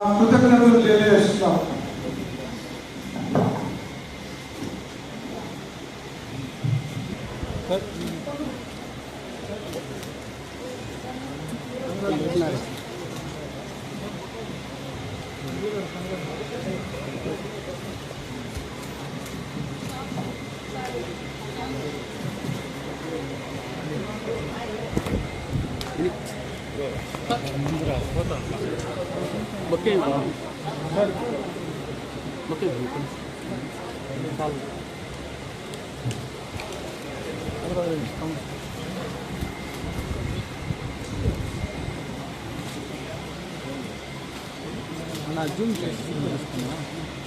కృతజ్ఞతలు తెలియజేస్తున్నాం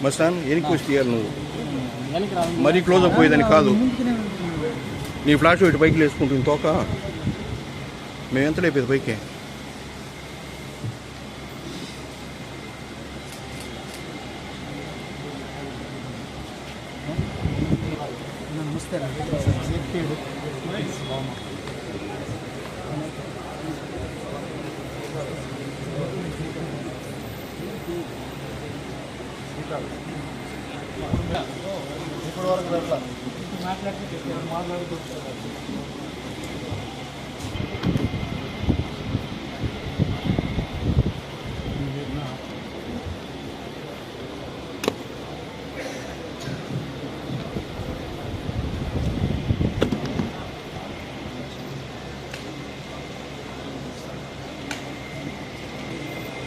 మస్తాన్ ఏ రిక్వెస్ట్ చేయాలి నువ్వు? మరీ క్లోజ్ అప్ పోయేదని కాదు. నీ ఫ్లాష్ ఇటు పైకి వేసుకుంటుంది తోక. మేము ఎంత లేపేది పైకి? ఇప్పటి వరకు అట్లా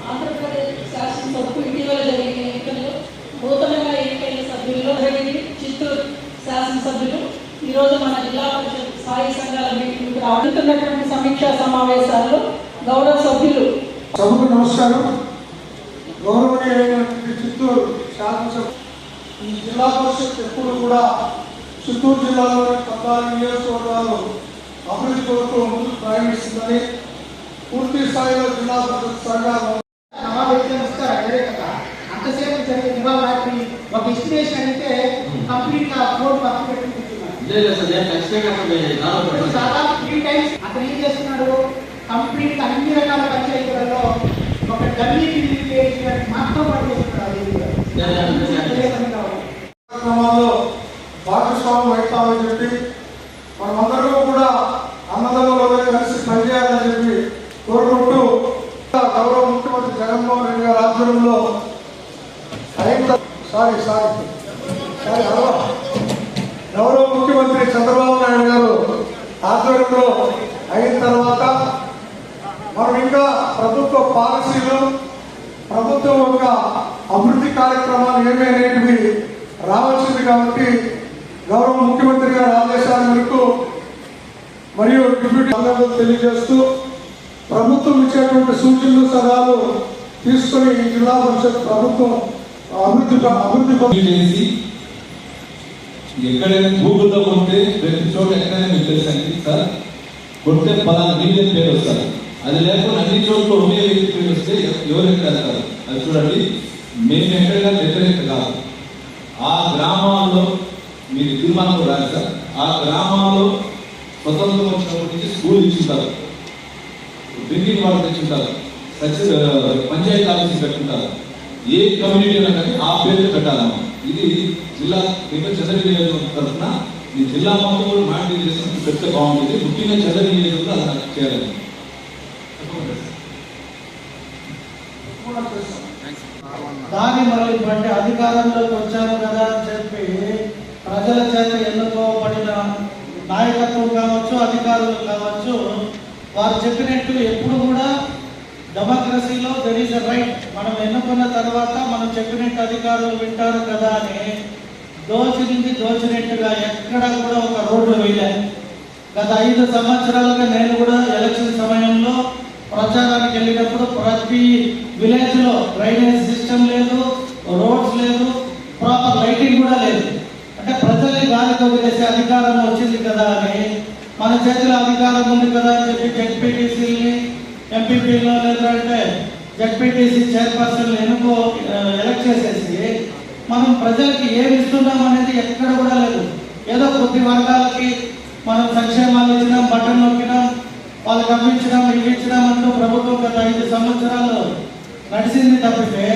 ఆంధ్రప్రదేశ్ శాసనసభకు చిత్తూరు శాసనసభ్యులు ఈరోజు మన జిల్లా పరిషత్ స్థాయి సంఘాల మీటింగ్కి రావడుతున్నటువంటి సమీక్షా సమావేశాల్లో గౌరవ సభ్యులు సభకు నమస్కారం. గౌరవనీయమైనటువంటి చిత్తూరు శాసనసభ ఈ జిల్లా పరిషత్ ఎప్పుడు కూడా చిత్తూరు జిల్లాలోని పద్నాలుగు నియోజకవర్గాలు అభివృద్ధి కొరకు ముందుకు ప్రయాణిస్తుందని పూర్తి స్థాయిలో జిల్లా పరిషత్ సంఘాలు సమావేశం వస్తారు అదే కదా. అంతసేపు జరిగే రాత్రి ఒక ఎస్టిమేషన్ అయితే కంప్లీట్గా కోడ్ పక్కన పెట్టి కూర్చున్నారు. లేదు సార్ నేను ఖచ్చితంగా అసలు నాలో ఇప్పుడు పెట్టాను. దాదాపు త్రీ టైమ్స్ అతను ఏం చేస్తున్నాడు కంప్లీట్గా అన్ని రకాల పంచాయతీలలో ఒక డమ్మీ బిల్లు మాత్రం పనిచేస్తున్నాడు. కార్యక్రమాల్లో భాగస్వామ్యం అవుతామని చెప్పి మనమందరం కూడా అన్నదమ్ములలో కలిసి పనిచేయాలని చెప్పి కోరుకుంటూ గౌరవ ముఖ్యమంత్రి జగన్మోహన్ రెడ్డి గారి ఆధ్వర్యంలో అయిన సారీ సారీ. సారీ హలో గౌరవ ముఖ్యమంత్రి చంద్రబాబు నాయుడు గారు ఆధ్వర్యంలో అయిన తర్వాత మనం ఇంకా ప్రభుత్వ పాలసీలు ప్రభుత్వం యొక్క అభివృద్ధి కార్యక్రమాలు ఏమి రావాల్సింది కాబట్టి గౌరవ ముఖ్యమంత్రి గారి ఆదేశాల మేరకు మరియు డిప్యూటీ తెలియజేస్తూ ప్రభుత్వం ఇచ్చేటువంటి సూచనలు సలహాలు తీసుకొని ఈ జిల్లా పరిషత్ ప్రభుత్వం అభివృద్ధి అభివృద్ధి చేసి ఎక్కడైనా గూగుల్లో ఉంటే ప్రతి చోట ఎక్కడైనా మీకు తెలుసండి సార్? కొట్టే పలానా మిలియన్ పేరు వస్తారు. అది లేకుండా అన్ని చోట్ల ఉండే వ్యక్తి పేరు వస్తే ఎవరు ఎక్కడ అది చూడండి మేము ఎక్కడైనా వ్యతిరేక కాదు. ఆ గ్రామాల్లో మీరు తీర్మానం రాదు సార్. ఆ గ్రామాల్లో స్వతంత్రం వచ్చినప్పటి నుంచి స్కూల్ ఇచ్చుంటారు. డ్రింకింగ్ వాటర్ తెచ్చుంటారు సచివ పంచాయతీ ఆఫీస్ పెట్టుకుంటారు ఏ కమ్యూనిటీ అయినా కానీ ఆ పేరు పెట్టాలమ్మా ఇది జిల్లా ఇక్కడ చదరి నియోజకవర్గం తరఫున ఈ జిల్లా మొత్తం కూడా మాంటి చేసినప్పుడు పెద్ద బాగుంటుంది. ముఖ్యంగా చదరి నియోజకవర్గం అలా చేయాలి దాని మళ్ళీ బట్టి అధికారంలోకి వచ్చాము కదా అని చెప్పి ప్రజల చేత ఎన్నుకోబడిన నాయకత్వం కావచ్చు అధికారులు కావచ్చు వారు చెప్పినట్టు ఎప్పుడు కూడా డెమోక్రసీలో దెర్ ఈస్ రైట్ మనం ఎన్నుకున్న తర్వాత మనం చెప్పినట్టు అధికారులు వింటారు కదా అని దోచినింది దోచినట్టుగా ఎక్కడ కూడా ఒక రోడ్డు వేయలేదు గత ఐదు సంవత్సరాలుగా నేను కూడా ఎలక్షన్ సమయంలో ప్రచారానికి వెళ్ళినప్పుడు ప్రతి విలేజ్లో డ్రైనేజ్ సిస్టమ్ లేదు రోడ్స్ లేదు ప్రాపర్ లైటింగ్ కూడా లేదు. అంటే ప్రజల్ని గాలితో వదిలేసే అధికారం వచ్చింది కదా అని మన చేతిలో అధికారం ఉంది కదా అని చెప్పి జెడ్పీటీసీని ఎంపీపీలో లేదంటే జడ్పీటీసీ చైర్పర్సన్ ఎన్నుకో ఎలక్ట్ చేసేసి మనం ప్రజలకి ఏమి ఇస్తున్నాం అనేది ఎక్కడ కూడా లేదు. ఏదో కొద్ది వర్గాలకి మనం సంక్షేమాలు ఇచ్చినాం బట్టలు నొక్కినాం వాళ్ళకి అమ్మించడం ఇచ్చినాం ఇవి అంటూ ప్రభుత్వం గత ఐదు సంవత్సరాలు నడిచింది తప్పితే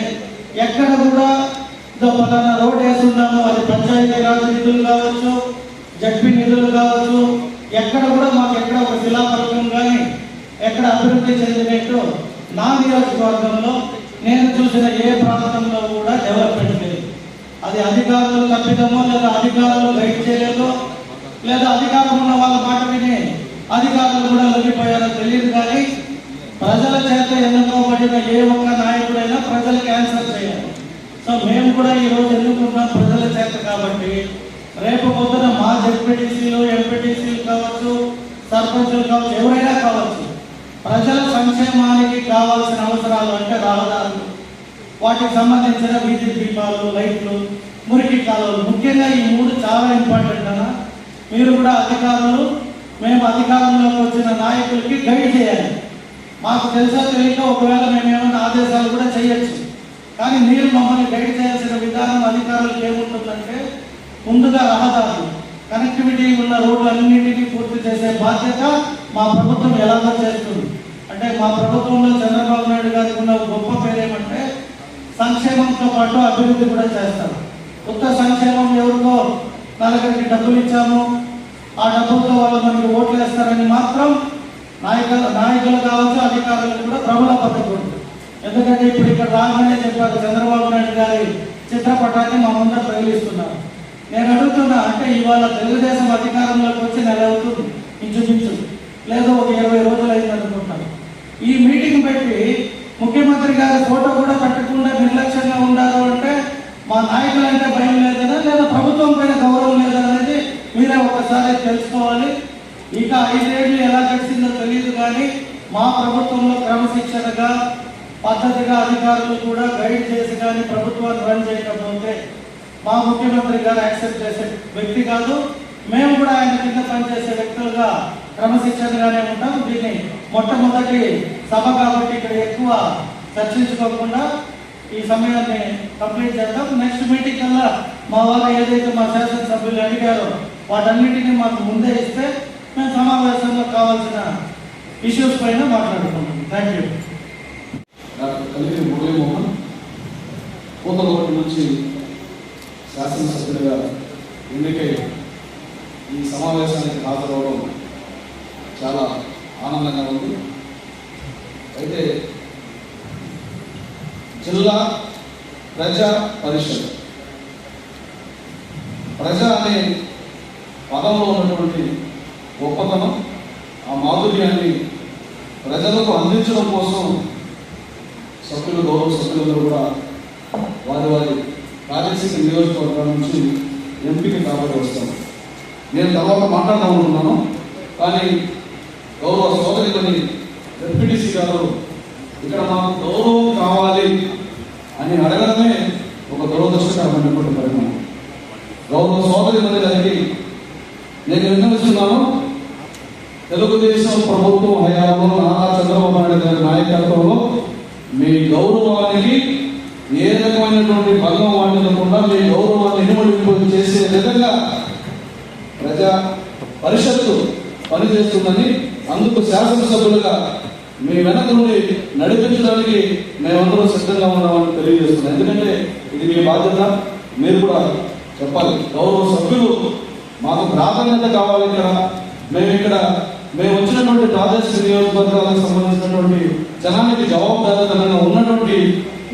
ఎక్కడ కూడా ఇదో పలానా రోడ్ వేస్తున్నాము అది పంచాయతీ రాజ్ నిధులు కావచ్చు జడ్పీ నిధులు కావచ్చు ఎక్కడ కూడా మాకు ఎక్కడ ఒక శిలాఫలకం ఎక్కడ అభివృద్ధి చెందినట్టు నా నియోజకవర్గంలో నేను చూసిన ఏ ప్రాంతంలో కూడా డెవలప్మెంట్ లేదు. అది అధికారులు తప్పిదమో లేదా అధికారులు గైడ్ చేయలేదో లేదా అధికారం ఉన్న వాళ్ళ మాట విని అధికారులు కూడా లొంగిపోయారో తెలియదు కానీ ప్రజల చేత ఎన్నుకోబడిన ఏ ఒక్క నాయకుడైనా ప్రజలకు ఆన్సర్ చేయాలి. సో మేము కూడా ఈ రోజు ఎన్నుకున్నాం ప్రజల చేత కాబట్టి. రేపు పొద్దున మా జెడ్పీటీసీలు ఎంపీటీసీలు కావచ్చు సర్పంచులు కావచ్చు ఎవరైనా కావచ్చు ప్రజల సంక్షేమానికి కావాల్సిన అవసరాలు అంటే రహదారులు వాటికి సంబంధించిన విద్యుత్ దీపాలు లైట్లు మురికి కాలువలు. ముఖ్యంగా ఈ మూడు చాలా ఇంపార్టెంట్ అన్న. మీరు కూడా అధికారులు మేము అధికారంలోకి వచ్చిన నాయకులకి గైడ్ చేయాలి. మాకు తెలుసో తెలియక ఒకవేళ మేము ఏమైనా ఆదేశాలు కూడా చేయొచ్చు. కానీ మీరు మమ్మల్ని గైడ్ చేయాల్సిన విధానం అధికారులకు ఏముంటుందంటే ముందుగా రహదారులు. కనెక్టివిటీ ఉన్న రోడ్లన్నింటినీ పూర్తి చేసే బాధ్యత మా ప్రభుత్వం ఎలాగో చేస్తుంది? అంటే మా ప్రభుత్వంలో చంద్రబాబు నాయుడు గారికి ఉన్న గొప్ప పేరు ఏమంటే సంక్షేమంతో పాటు అభివృద్ధి కూడా చేస్తారు. కొత్త సంక్షేమం ఎవరికో నలుగురికి డబ్బులు ఇచ్చాము. ఆ డబ్బులతో వాళ్ళు మనకి ఓట్లు వేస్తారని మాత్రం నాయకులు నాయకులు కావచ్చు అధికారులు కూడా ప్రబల పట్టకూడదు. ఎందుకంటే ఇప్పుడు ఇక్కడ రాగానే చెప్పారు చంద్రబాబు నాయుడు గారి చిత్రపటాన్ని మా ముందర ప్రయోగిస్తున్నారు నేను అడుగుతున్నా అంటే ఇవాళ తెలుగుదేశం అధికారంలోకి వచ్చి నెల అవుతుంది. ఇంచుమించు లేదా ఒక ఇరవై రోజులు అయింది అనుకుంటాను ఈ మీటింగ్ పెట్టి ముఖ్యమంత్రి గారి ఫోటో కూడా పెట్టకుండా నిర్లక్ష్యంగా ఉండాలి అంటే మా నాయకులంటే భయం లేదనా లేదా ప్రభుత్వం పైన గౌరవం లేదా అనేది మీరే ఒకసారి తెలుసుకోవాలి. ఇక ఐదేళ్ళు ఎలా గడిచిందో తెలియదు కానీ మా ప్రభుత్వంలో క్రమశిక్షణగా పద్ధతిగా అధికారులు కూడా గైడ్ చేసి కానీ ప్రభుత్వాన్ని రన్ చేయకపోతే మా ముఖ్యమంత్రి గారు యాక్సెప్ట్ చేసే వ్యక్తి కాదు. మేము కూడా ఆయన కింద పనిచేసే వ్యక్తులుగా క్రమశిక్షణగానే ఉంటాం. దీన్ని మొట్టమొదటి సభ కాబట్టి ఇక్కడ ఎక్కువ చర్చించుకోకుండా ఈ సమయాన్ని కంప్లీట్ చేద్దాం. నెక్స్ట్ మీటింగ్ కల్లా మా వాళ్ళ ఏదైతే మా శాసనసభ్యులు అడిగారో వాటన్నిటిని మాకు ముందే ఇస్తే మేము సమావేశంలో కావాల్సిన ఇష్యూస్ పైన మాట్లాడుకుంటాం. థ్యాంక్ యూ డాక్టర్ మురళీమోహన్ నుంచి శాసనసభ్యులుగా ఎన్నికై ఈ సమావేశానికి హాజరవడం చాలా ఆనందంగా ఉంది. అయితే జిల్లా ప్రజా పరిషత్ ప్రజ అనే పదంలో ఉన్నటువంటి గొప్పతనం ఆ మాధుర్యాన్ని ప్రజలకు అందించడం కోసం సభ్యులు గౌరవ సభ్యులందరూ కూడా వారి వారి రాజశేఖ నియోజకవర్గం నుంచి ఎంపీకి కాబట్టి వస్తాను నేను తర్వాత మాట్లాడాలనుకున్నాను కానీ గౌరవ సోదరులని డిప్యూటీసీ గారు ఇక్కడ మాకు గౌరవం కావాలి అని అడగడమే ఒక దురదృష్టకరమైనటువంటి పరిణామం. గౌరవ సోదరులని గారికి నేను విన్నవిస్తున్నాను తెలుగుదేశం ప్రభుత్వం హయాంలో నారా చంద్రబాబు నాయుడు గారి నాయకత్వంలో మీ గౌరవానికి ఏ రకమైనటువంటి భంగం వాటిల్లకుండా మీ గౌరవాన్ని ఇనుమడింపు చేసే విధంగా ప్రజా పరిషత్తు పనిచేస్తుందని అందుకు శాసనసభ్యులుగా మీ వెనక నుండి నడిపించడానికి మేమందరం సిద్ధంగా ఉన్నామని తెలియజేస్తున్నాం. ఎందుకంటే ఇది మీ బాధ్యత మీరు కూడా చెప్పాలి. గౌరవ సభ్యులు మాకు ప్రాధాన్యత కావాలి ఇక్కడ. మేము ఇక్కడ మేము వచ్చినటువంటి ప్రాదేశిక నియోజకవర్గాలకు సంబంధించినటువంటి జనానికి జవాబుదారీతనంగా ఉన్నటువంటి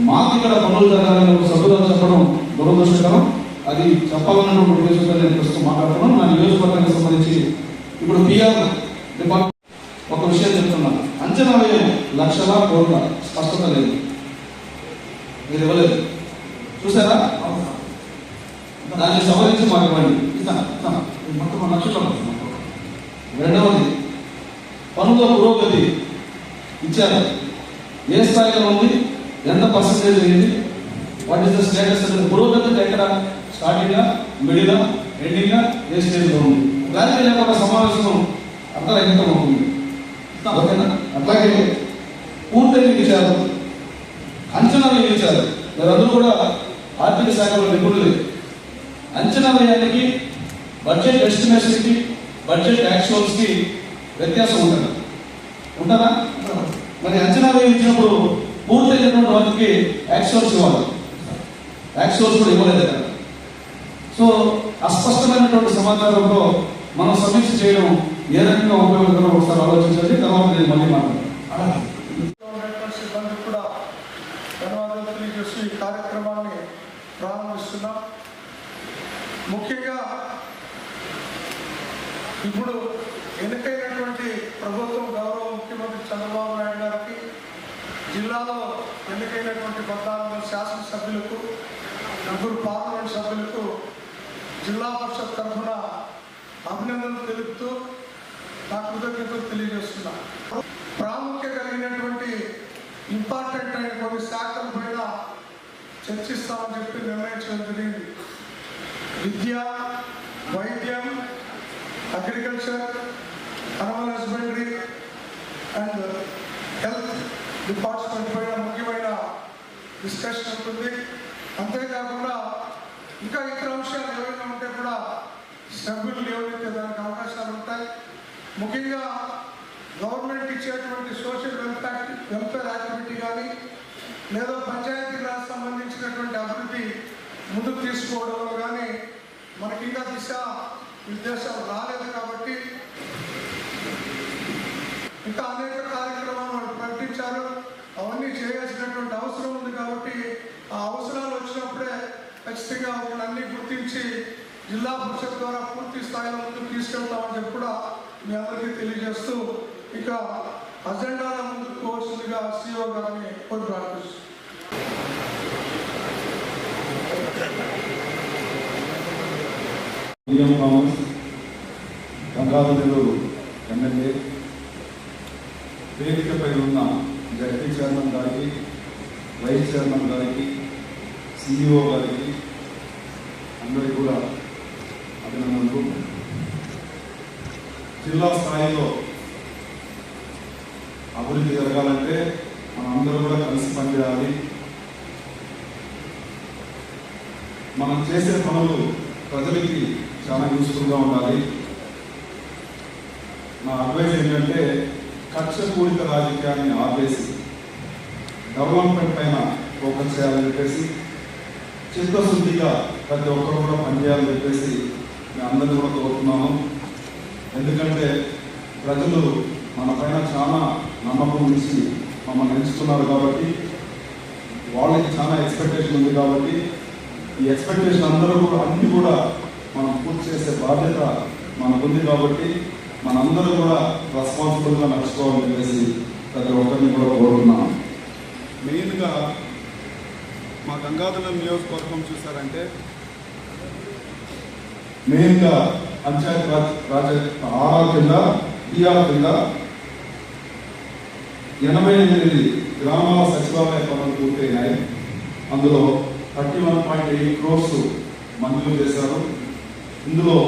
మాకు ఇక్కడ పనులు జరగాలని సభ్యులు చెప్పడం దురదృష్టకరం. అది చెప్పాలన్నటువంటి ఉద్దేశంతో నేను ప్రస్తుతం మాట్లాడుతున్నాను. నా నియోజకవర్గానికి సంబంధించి ఇప్పుడు పిఆర్ డిపార్ట్మెంట్ ఒక విషయం చెప్తున్నాను అంచనా వ్యయం లక్షల కోట్ల స్పష్టత లేదు. మీరు ఇవ్వలేదు. చూసారా? దాన్ని సవరించి మాకు ఇవ్వండి మొత్తం లక్షలు రెండవది పనుల పురోగతి ఇచ్చారు. ఏ స్థాయిలో ఉంది? ఎంత పర్సంటేజ్ అయింది? వాట్ ఇస్ ద స్టేటస్ అనేది పురోగతి ఎక్కడ స్టార్టింగ్ మిడిల్ ఎండింగ్ ఏ స్టేజ్లో ఉంది? దానికి లేకుండా సమావేశం అర్థరహితం అవుతుంది. ఓకేనా? అట్లాగే పూర్తయిన విషయాలు అంచనా వేయించారు మీరందరూ కూడా ఆర్థిక శాఖలో నిపుణులే. అంచనా వేయడానికి బడ్జెట్ ఎస్టిమేషన్కి బడ్జెట్ యాక్చువల్స్కి వ్యత్యాసం ఉంటుంది? ఉంటుందా? మరి అంచనా వేయించినప్పుడు పూర్తయినటువంటి వాటికి యాక్సోర్స్ ఇవ్వాలి. యాక్సోర్స్ కూడా ఇవ్వలేదు ఇక్కడ. సో అస్పష్టమైనటువంటి సమాచారంలో మనం సమీక్ష చేయడం ఏ రకంగా ఉపయోగకరం ఒకసారి ఆలోచించండి తర్వాత నేను మళ్ళీ మాట్లాడతాను. ఉన్నటువంటి కూడా ధన్యవాదాలు తెలియజేస్తూ ఈ కార్యక్రమాన్ని ప్రారంభిస్తున్నాం. ముఖ్యంగా ఇప్పుడు ఎన్నికైనటువంటి ప్రభుత్వం గౌరవ ముఖ్యమంత్రి చంద్రబాబు నాయుడు జిల్లాలో ఎన్నికైనటువంటి పద్నాలుగు శాసనసభ్యులకు నలుగురు పార్లమెంట్ సభ్యులకు జిల్లా పరిషత్ తరఫున అభినందనలు తెలుపుతూ నా కృతజ్ఞతలు తెలియజేస్తున్నా. ప్రాముఖ్యత కలిగినటువంటి ఇంపార్టెంట్ అయిన కొన్ని శాఖల పైన చర్చిస్తామని చెప్పి నిర్ణయించడం జరిగింది. విద్య వైద్యం agriculture animal husbandry and health department పైన ముఖ్యమైన డిస్కషన్ ఉంటుంది. అంతేకాకుండా ఇంకా ఇతర అంశాలు ఏవైనా ఉంటే కూడా సభ్యులు లేవనెత్తే దానికి అవకాశాలు ఉంటాయి. ముఖ్యంగా గవర్నమెంట్ ఇచ్చేటువంటి సోషల్ వెల్ఫేర్ వెల్ఫేర్ యాక్టివిటీ కానీ లేదా పంచాయతీ రాజ్ సంబంధించినటువంటి అభివృద్ధి ముందుకు తీసుకోవడంలో కానీ మనకి ఇంకా దిశ నిర్దేశాలు రాలేదు కాబట్టి ఇంకా అనేక కార్యక్రమాలు వాళ్ళు ప్రకటించారు అవన్నీ చేయాల్సినటువంటి అవసరం ఉంది కాబట్టి ఆ అవసరాలు వచ్చినప్పుడే ఖచ్చితంగా వాళ్ళన్నీ గుర్తించి జిల్లా పరిషత్ ద్వారా పూర్తి స్థాయిలో ముందుకు తీసుకెళ్తామని చెప్పి కూడా మీ అందరికీ తెలియజేస్తూ ఇక అజెండాల ముందుకు పోవాల్సిందిగా సీఓ గారిని కోరి ప్రార్థిస్తున్నాను గంగాధరుడు ఎమ్మెల్యే వేదికపై ఉన్న జడ్పీ చైర్మన్ గారికి వైస్ చైర్మన్ గారికి సిఇఓ గారికి అందరికీ కూడా అభినందనలు. జిల్లా స్థాయిలో అభివృద్ధి జరగాలంటే మనం అందరూ కూడా కలిసి పనిచేయాలి. మనం చేసే పనులు ప్రజలకి చాలా యూస్ఫుల్గా ఉండాలి. నా అడ్వైజ్ ఏంటంటే కక్ష పూరిత రాజకీయాన్ని ఆపేసి డెవలప్మెంట్ పైన ఫోకస్ చేయాలని చెప్పేసి చిత్తశుద్ధిగా ప్రతి ఒక్కరు కూడా పనిచేయాలని చెప్పేసి మేము అందరినీ కూడా కోరుతున్నాము. ఎందుకంటే ప్రజలు మన పైన చాలా నమ్మకం ఉంచి మమ్మల్ని ఎంచుకున్నారు కాబట్టి వాళ్ళకి చాలా ఎక్స్పెక్టేషన్ ఉంది కాబట్టి ఈ ఎక్స్పెక్టేషన్ అందరూ కూడా అన్నీ కూడా మనం పూర్తి చేసే బాధ్యత మనకుంది కాబట్టి మనందరూ కూడా రెస్పాన్సిబుల్గా నడుచుకోవాలని చెప్పేసి ప్రతి ఒక్కరిని కూడా కోరుతున్నాను మెయిన్గా మా గంగాధరం నియోజకవర్గం చూసారంటే మెయిన్గా పంచాయత్ రాజ్ రాజ్ ఆర్ఆర్ కింద ఈఆర్ కింద ఎనభై ఎనిమిది గ్రామాల సచివాలయ పనులు పూర్తయినాయి. అందులో thirty one point eight crores మంజూరు చేశారు. ఇందులో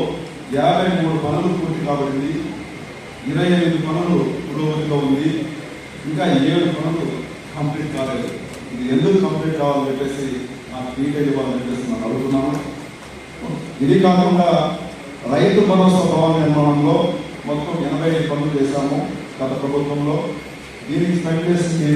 యాభై మూడు పనులు పూర్తి కాబడింది. ఇరవై ఎనిమిది పనులు పురోగతిలో ఉంది. ఇంకా ఏడు పనులు కంప్లీట్ కాలేదు. ఇది ఎందుకు కంప్లీట్ కావాలని చెప్పేసి నాకు డీటెయిల్ ఇవ్వాలని చెప్పేసి మనం అడుగుతున్నాను ఇది కాకుండా రైతు భరోసా భవన నిర్మాణంలో మొత్తం ఎనభై ఐదు పనులు చేశాము గత ప్రభుత్వంలో. దీనికి స్పెండ్ చేసింది